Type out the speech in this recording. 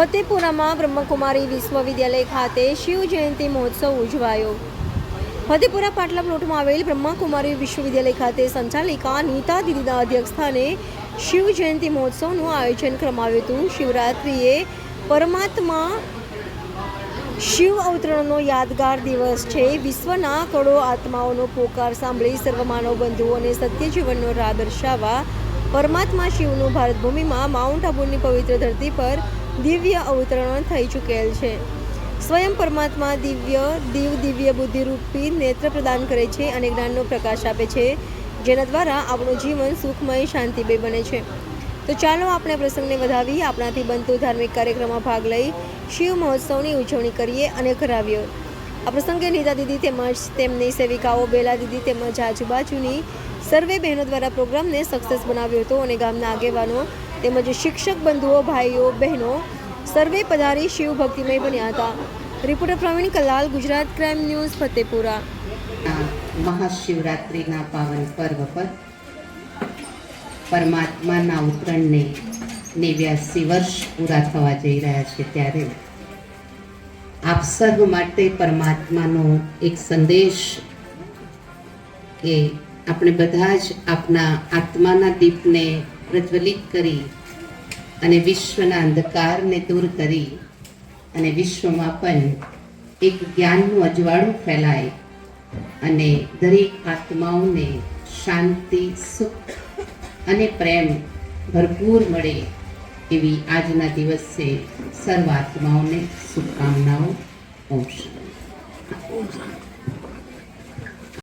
ફતેપુરામાં બ્રહ્મકુમારી વિશ્વવિદ્યાલય ખાતે શિવ જયંતિ મહોત્સવ ઉજવાયો. ફતેપુરા પાટલા પ્લોટમાં આવેલ બ્રહ્માકુમારી વિશ્વવિદ્યાલય ખાતે સંચાલિકા નીતા દીદીના અધ્યક્ષસ્થાને શિવ જયંતિ મહોત્સવનું આયોજન કરવામાં આવ્યું હતું. શિવરાત્રિએ પરમાત્મા શિવ અવતરણનો યાદગાર દિવસ છે. વિશ્વના કરોડો આત્માઓનો પોકાર સાંભળી સર્વ માનવ બંધુઓ અને સત્ય જીવનનો રાહ દર્શાવવા પરમાત્મા શિવનું ભારત ભૂમિમાં માઉન્ટ આબુની પવિત્ર ધરતી પર દિવ્ય અવતરણ થઈ ચૂકેલ છે. સ્વયં પરમાત્મા દિવ્ય, દિવ દિવ્ય બુદ્ધિરૂપી નેત્ર પ્રદાન કરે છે અને જ્ઞાનનો પ્રકાશ આપે છે, જેના દ્વારા આપણું જીવન સુખમય, શાંતિમય બને છે. તો ચાલો આપણે પ્રસંગને વધાવી, આપણાથી બનતું ધાર્મિક કાર્યક્રમમાં ભાગ લઈ શિવ મહોત્સવની ઉજવણી કરીએ અને કરાવીએ આ પ્રસંગે નીતા દીદી તેમજ તેમની સેવિકાઓ, બેલા દીદી તેમજ આજુબાજુની સર્વે બહેનો દ્વારા પ્રોગ્રામને સક્સેસ બનાવ્યો હતો અને ગામના આગેવાનો તેમજ શિક્ષક બંધુઓ, ભાઈઓ, બહેનો સર્વે પધારી શિવ ભક્તિમય બન્યા હતા. Reporter Pravin Kalal, Gujarat crime news, Fatepura. મહાશિવરાત્રિના પાવન પર્વ પર પરમાત્માના ઉતરણને નેવ્યાસી વર્ષ પૂરા થવા જઈ રહ્યા છે ત્યારે આપ સર્વ માટે પરમાત્માનો એક સંદેશ કે આપણે બધા જ આપના આત્માના દીપને પ્રજ્વલિત કરી અને વિશ્વના અંધકારને દૂર કરી અને વિશ્વમાં પણ એક જ્ઞાનનું અજવાળું ફેલાય અને દરેક આત્માઓને શાંતિ, સુખ અને પ્રેમ ભરપૂર મળે એવી આજના દિવસે સર્વ આત્માઓને શુભકામનાઓ શાંતિ.